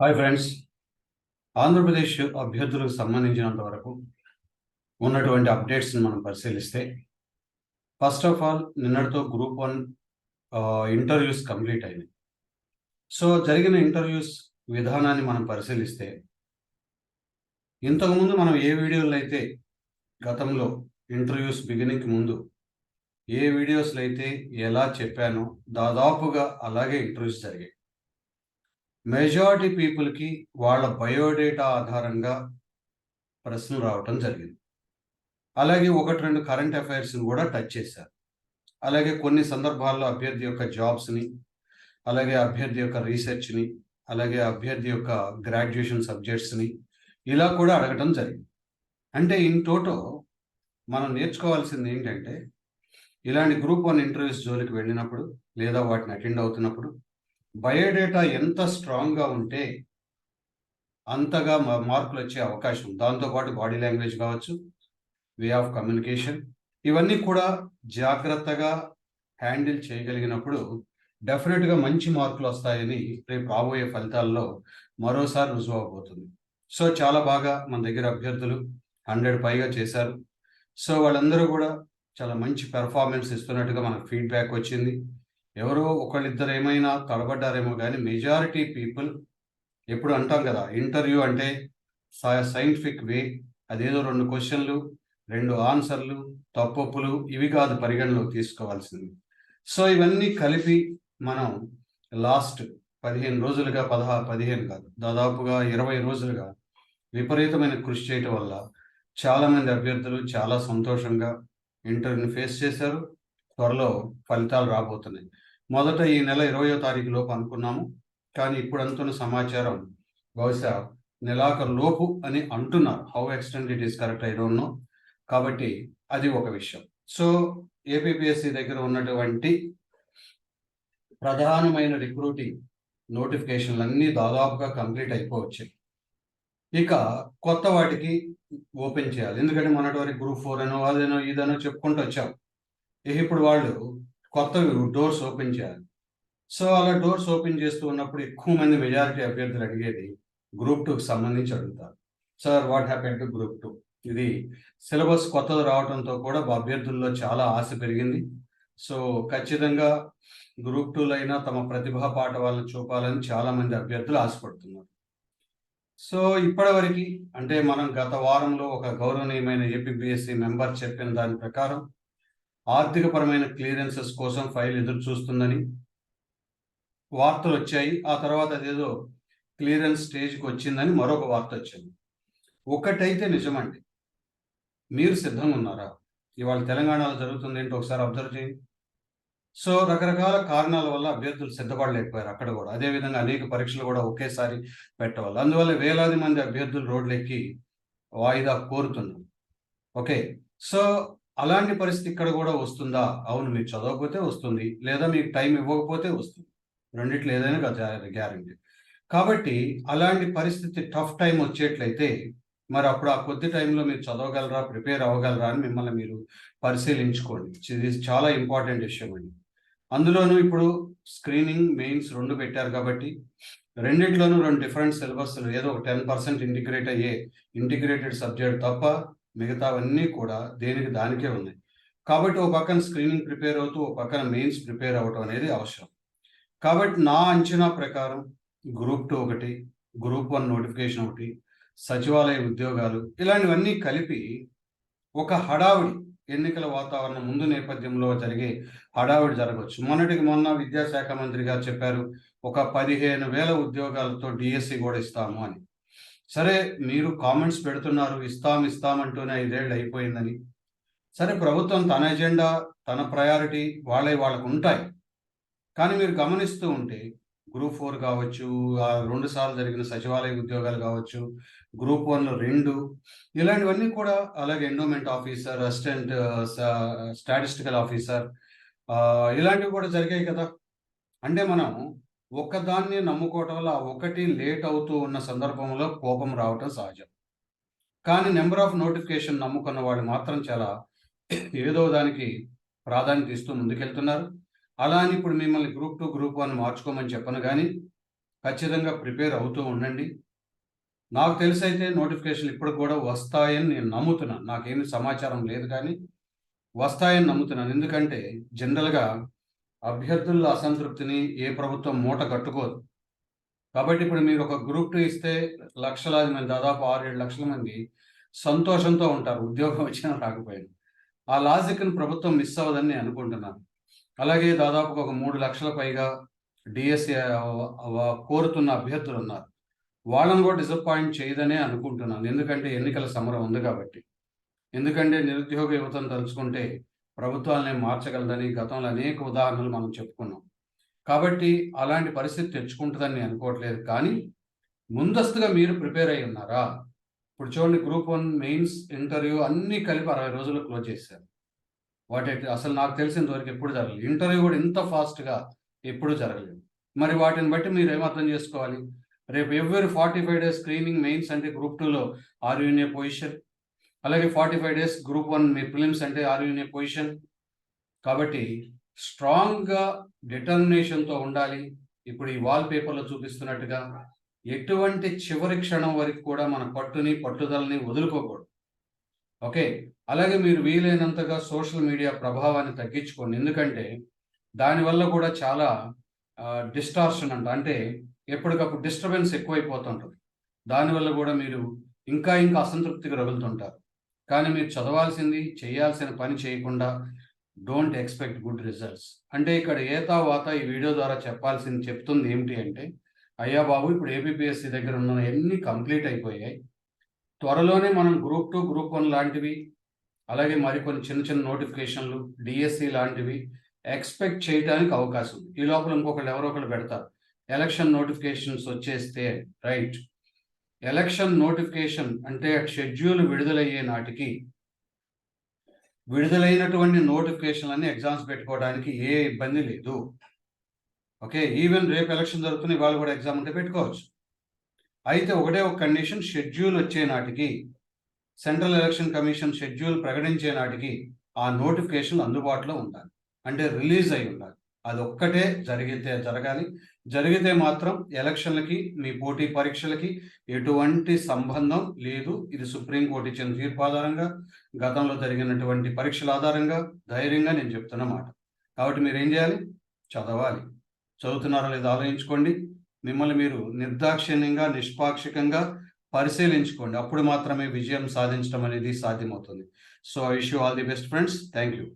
Hi friends Andhra Pradesh అభ్యర్థులకు సంబంధించినంత వరకు ఉన్నటువంటి అప్డేట్స్ని మనం పరిశీలిస్తే ఫస్ట్ ఆఫ్ ఆల్ నిన్నటితో గ్రూప్ వన్ ఇంటర్వ్యూస్ కంప్లీట్ అయినాయి. సో జరిగిన ఇంటర్వ్యూస్ విధానాన్ని మనం పరిశీలిస్తే ఇంతకుముందు మనం ఏ వీడియోలు అయితే గతంలో ఇంటర్వ్యూస్ బిగినింగ్కి ముందు ఏ వీడియోస్లో అయితే ఎలా చెప్పానో దాదాపుగా అలాగే ఇంటర్వ్యూస్ జరిగాయి. మెజారిటీ పీపుల్కి వాళ్ళ బయోడేటా ఆధారంగా ప్రశ్నలు రావటం జరిగింది. అలాగే ఒకటి రెండు కరెంట్ అఫైర్స్ని కూడా టచ్ చేశారు. అలాగే కొన్ని సందర్భాల్లో అభ్యర్థి యొక్క జాబ్స్ని అలాగే అభ్యర్థి యొక్క రీసెర్చ్ని అలాగే అభ్యర్థి యొక్క గ్రాడ్యుయేషన్ సబ్జెక్ట్స్ని ఇలా కూడా అడగటం జరిగింది. అంటే ఇన్ టోటో మనం నేర్చుకోవాల్సింది ఏంటంటే ఇలాంటి గ్రూప్ వన్ ఇంటర్వ్యూస్ జోలికి వెళ్ళినప్పుడు లేదా వాటిని అటెండ్ అవుతున్నప్పుడు బయోడేటా ఎంత స్ట్రాంగ్గా ఉంటే అంతగా మా- మార్కులు వచ్చే అవకాశం దాంతోపాటు బాడీ లాంగ్వేజ్ కావచ్చు వే ఆఫ్ కమ్యూనికేషన్ ఇవన్నీ కూడా జాగ్రత్తగా హ్యాండిల్ చేయగలిగినప్పుడు డెఫినెట్గా మంచి మార్కులు వస్తాయని రేపు రాబోయే ఫలితాల్లో మరోసారి రుజువు అవబోతుంది. సో చాలా బాగా మన దగ్గర అభ్యర్థులు హండ్రెడ్ పైగా చేశారు. సో వాళ్ళందరూ కూడా చాలా మంచి పెర్ఫార్మెన్స్ ఇస్తున్నట్టుగా మనకు ఫీడ్బ్యాక్ వచ్చింది. ఎవరో ఒకళ్ళిద్దరు ఏమైనా తడబడ్డారేమో కానీ మెజారిటీ పీపుల్ ఎప్పుడు అంటాం కదా ఇంటర్వ్యూ అంటే సైంటిఫిక్ వే అదేదో రెండు క్వశ్చన్లు రెండు ఆన్సర్లు తప్పొప్పులు ఇవి కాదు పరిగణలోకి తీసుకోవాల్సింది. సో ఇవన్నీ కలిపి మనం లాస్ట్ పదిహేను రోజులుగా పదహా పదిహేను కాదు దాదాపుగా ఇరవై రోజులుగా విపరీతమైన కృషి చేయటం వల్ల చాలామంది అభ్యర్థులు చాలా సంతోషంగా ఇంటర్వ్యూని ఫేస్ చేశారు. త్వరలో ఫలితాలు రాబోతున్నాయి. మొదట ఈ నెల ఇరవయో తారీఖు లోపు అనుకున్నాము కానీ ఇప్పుడు అంతున్న సమాచారం బహుశా నెలాఖరు లోపు అని అంటున్నారు. How extend it is correct I don't know కాబట్టి అది ఒక విషయం. సో ఏపీపీఎస్సి దగ్గర ఉన్నటువంటి ప్రధానమైన రిక్రూటింగ్ నోటిఫికేషన్లు అన్నీ దాదాపుగా కంప్లీట్ అయిపోవచ్చాయి. ఇక కొత్త వాటికి ఓపెన్ చేయాలి. ఎందుకంటే మొన్నటి వరకు గ్రూప్ ఫోర్ అనో అదేనో ఇదనో చెప్పుకుంటూ వచ్చాం. ఇప్పుడు వాళ్ళు కొత్త డోర్స్ ఓపెన్ చేయాలి. సో అలా డోర్స్ ఓపెన్ చేస్తూ ఉన్నప్పుడు ఎక్కువ మంది మెజారిటీ అభ్యర్థులు అడిగేది గ్రూప్ టూకి సంబంధించి అడుగుతారు sir what happen to group two? ఇది సిలబస్ కొత్తది రావడంతో కూడా అభ్యర్థుల్లో చాలా ఆశ పెరిగింది. సో ఖచ్చితంగా గ్రూప్ టూలో అయినా తమ ప్రతిభా పాట వాళ్ళని చూపాలని చాలా మంది అభ్యర్థులు ఆశపడుతున్నారు. సో ఇప్పటివరకు అంటే మనం గత వారంలో ఒక గౌరవనీయమైన ఏపీబిఎస్సి మెంబర్ చెప్పిన దాని ప్రకారం ఆర్థికపరమైన క్లియరెన్సెస్ కోసం ఫైల్ ఎదురు చూస్తుందని వార్తలు వచ్చాయి ఆ తర్వాత అదేదో క్లియరెన్స్ స్టేజ్కి వచ్చిందని మరొక వార్త వచ్చింది. ఒకటైతే నిజమండి. మీరు సిద్ధంగా ఉన్నారా ఇవాళ తెలంగాణలో జరుగుతుంది ఏంటో? ఒకసారి అబ్జర్వ్ చేయండి. సో రకరకాల కారణాల వల్ల అభ్యర్థులు సిద్ధపడలేకపోయారు అక్కడ కూడా. అదేవిధంగా అనేక పరీక్షలు కూడా ఒకేసారి పెట్టవాలి అందువల్ల వేలాది మంది అభ్యర్థులు రోడ్లెక్కి వాయిదా కోరుతున్నారు ఓకే. సో అలాంటి పరిస్థితి ఇక్కడ కూడా వస్తుందా? అవును మీరు చదవకపోతే వస్తుంది. లేదా మీకు టైం ఇవ్వకపోతే వస్తుంది. రెండిట్లు ఏదైనా గ్యారంటీ. కాబట్టి అలాంటి పరిస్థితి టఫ్ టైం వచ్చేట్లయితే మరి అప్పుడు ఆ కొద్ది టైంలో మీరు చదవగలరా ప్రిపేర్ అవ్వగలరా అని మిమ్మల్ని మీరు పరిశీలించుకోండి. ఇది చాలా ఇంపార్టెంట్ విషయం అండి. అందులోనూ ఇప్పుడు స్క్రీనింగ్ మెయిన్స్ రెండు పెట్టారు కాబట్టి రెండిట్లోనూ రెండు డిఫరెంట్ సిలబస్లు ఏదో ఒక టెన్ పర్సెంట్ ఇంటిగ్రేట్ అయ్యే ఇంటిగ్రేటెడ్ సబ్జెక్ట్ తప్ప మిగతావన్నీ కూడా దేనికి దానికే ఉన్నాయి. కాబట్టి ఒక పక్కన స్క్రీనింగ్ ప్రిపేర్ అవుతూ ఒక పక్కన మెయిన్స్ ప్రిపేర్ అవ్వటం అనేది అవసరం. కాబట్టి నా అంచనా ప్రకారం గ్రూప్ టూ ఒకటి గ్రూప్ వన్ నోటిఫికేషన్ ఒకటి సచివాలయ ఉద్యోగాలు ఇలాంటివన్నీ కలిపి ఒక హడావిడి ఎన్నికల వాతావరణం ముందు నేపథ్యంలో జరిగే హడావిడి జరగవచ్చు. మొన్నటికి మొన్న విద్యాశాఖ మంత్రి గారు చెప్పారు ఒక పదిహేను వేల ఉద్యోగాలతో డిఎస్సి కూడా ఇస్తాము అని. సరే మీరు కామెంట్స్ పెడుతున్నారు ఇస్తాం ఇస్తాం అంటూనే ఐదేళ్ళు అయిపోయిందని. సరే ప్రభుత్వం తన ఎజెండా తన ప్రయారిటీ వాళ్ళే వాళ్ళకు ఉంటాయి కానీ మీరు గమనిస్తూ ఉంటే గ్రూప్ ఫోర్ కావచ్చు ఆ రెండు సార్లు జరిగిన సచివాలయ ఉద్యోగాలు కావచ్చు గ్రూప్ వన్ రెండు ఇలాంటివన్నీ కూడా అలాగే endowment officer assistant statistical officer ఇలాంటివి కూడా జరిగాయి కదా. అంటే మనం ఒక్కదాన్ని నమ్ముకోవటం వల్ల ఒకటి లేట్ అవుతూ ఉన్న సందర్భంలో కోపం రావటం సహజం. కానీ నెంబర్ ఆఫ్ నోటిఫికేషన్ నమ్ముకున్న వాళ్ళు మాత్రం చాలా ఏదో దానికి ప్రాధాన్యత ఇస్తూ ముందుకెళ్తున్నారు. అలా అని ఇప్పుడు మిమ్మల్ని గ్రూప్ టు గ్రూప్ వన్ మార్చుకోమని చెప్పను కానీ ఖచ్చితంగా ప్రిపేర్ అవుతూ ఉండండి. నాకు తెలిసైతే నోటిఫికేషన్ ఇప్పుడు కూడా వస్తాయని నేను నమ్ముతున్నాను. నాకేమి సమాచారం లేదు కానీ వస్తాయని నమ్ముతున్నాను. ఎందుకంటే జనరల్గా అభ్యర్థుల అసంతృప్తిని ఏ ప్రభుత్వం మూట కట్టుకోదు. కాబట్టి ఇప్పుడు మీరు ఒక గ్రూప్ టూ ఇస్తే లక్షలాది మంది దాదాపు ఆరు ఏడు లక్షల మంది సంతోషంతో ఉంటారు ఉద్యోగం వచ్చినా రాకపోయినా. ఆ లాజిక్ని ప్రభుత్వం మిస్ అవ్వదని నేను అనుకుంటున్నాను. అలాగే దాదాపు ఒక మూడు లక్షల పైగా డిఎస్సి కోరుతున్న అభ్యర్థులు ఉన్నారు. వాళ్ళని కూడా డిసప్పాయింట్ చేయదనే అనుకుంటున్నాను. ఎందుకంటే ఎన్నికల సమరం ఉంది కాబట్టి. ఎందుకంటే నిరుద్యోగ యువతను తలుచుకుంటే ప్రభుత్వాలనే మార్చగలదని గతంలో అనేక ఉదాహరణలు మనం చెప్పుకున్నాం. కాబట్టి అలాంటి పరిస్థితి తెచ్చుకుంటుందని నేను అనుకోవట్లేదు. కానీ ముందస్తుగా మీరు ప్రిపేర్ అయి ఉన్నారా? ఇప్పుడు చూడండి గ్రూప్ వన్ మెయిన్స్ ఇంటర్వ్యూ అన్నీ కలిపి అరవై రోజులు క్లోజ్ చేశారు. వాటి అసలు నాకు తెలిసినంత వరకు ఎప్పుడు జరగలేదు. ఇంటర్వ్యూ కూడా ఇంత ఫాస్ట్గా ఎప్పుడు జరగలేదు. మరి వాటిని బట్టి మీరు ఏమర్థం చేసుకోవాలి? రేపు every forty five days screening mains అంటే గ్రూప్ టూలో ఆర్ యూనియన్ పొజిషన్? అలాగే forty five days group one మీ ఫిలిమ్స్ అంటే ఆర్ యూనియన్ పొజిషన్ కాబట్టి స్ట్రాంగ్గా డిటర్మినేషన్తో ఉండాలి. ఇప్పుడు ఈ వాల్ పేపర్లో చూపిస్తున్నట్టుగా ఎటువంటి చివరి క్షణం వరకు కూడా మన పట్టుని పట్టుదలని వదులుకోకూడదు. ఓకే? అలాగే మీరు వీలైనంతగా సోషల్ మీడియా ప్రభావాన్ని తగ్గించుకోండి. ఎందుకంటే దానివల్ల కూడా చాలా డిస్టార్షన్ అంట. అంటే ఎప్పటికప్పుడు డిస్టర్బెన్స్ ఎక్కువైపోతుంటుంది. దానివల్ల కూడా మీరు ఇంకా ఇంకా అసంతృప్తికి రగులుతుంటారు. కానీ మీరు చదవాల్సింది చేయాల్సిన పని చేయకుండా డోంట్ ఎక్స్పెక్ట్ గుడ్ రిజల్ట్స్ అంటే ఇక్కడ ఏతా వాత ఈ వీడియో ద్వారా చెప్పాల్సింది చెప్తుంది ఏమిటి అంటే అయ్యా బాబు ఇప్పుడు ఏపీపీఎస్సీ దగ్గర ఉన్న అన్ని కంప్లీట్ అయిపోయాయి. త్వరలోనే మనం గ్రూప్ టూ గ్రూప్ వన్ లాంటివి అలాగే మరికొన్ని చిన్న చిన్న నోటిఫికేషన్లు డిఎస్సి లాంటివి ఎక్స్పెక్ట్ చేయడానికి అవకాశం ఈ లోపల ఇంకొకళ్ళు ఎవరో ఒకళ్ళు పెడతారు. ఎలక్షన్ నోటిఫికేషన్స్ వచ్చేస్తే రైట్ ఎలక్షన్ నోటిఫికేషన్ అంటే షెడ్యూల్ విడుదలయ్యే నాటికి విడుదలైనటువంటి నోటిఫికేషన్లన్నీ ఎగ్జామ్స్ పెట్టుకోవడానికి ఏ ఇబ్బంది లేదు. ఓకే ఈవెన్ రేపు ఎలక్షన్ జరుగుతున్న వాళ్ళు కూడా ఎగ్జామ్ ఉంటే పెట్టుకోవచ్చు. అయితే ఒకటే ఒక కండిషన్ షెడ్యూల్ వచ్చే నాటికి సెంట్రల్ ఎలక్షన్ కమిషన్ షెడ్యూల్ ప్రకటించే నాటికి ఆ నోటిఫికేషన్ అందుబాటులో ఉండాలి. అంటే రిలీజ్ అయి ఉండాలి. అది ఒక్కటే జరిగితే జరగాలి. జరిగితే మాత్రం ఎలక్షన్లకి మీ పోటీ పరీక్షలకి ఎటువంటి సంబంధం లేదు. ఇది సుప్రీంకోర్టు ఇచ్చిన తీర్పు ఆధారంగా గతంలో జరిగినటువంటి పరీక్షల ఆధారంగా ధైర్యంగా నేను చెప్తున్నమాట కాబట్టి మీరు ఏం చేయాలి? చదవాలి. చదువుతున్నారో లేదో ఆలోచించుకోండి. మిమ్మల్ని మీరు నిర్దాక్షిణ్యంగా నిష్పాక్షికంగా పరిశీలించుకోండి. అప్పుడు మాత్రమే విజయం సాధించడం అనేది సాధ్యమవుతుంది. So I wish you all the best friends. Thank you.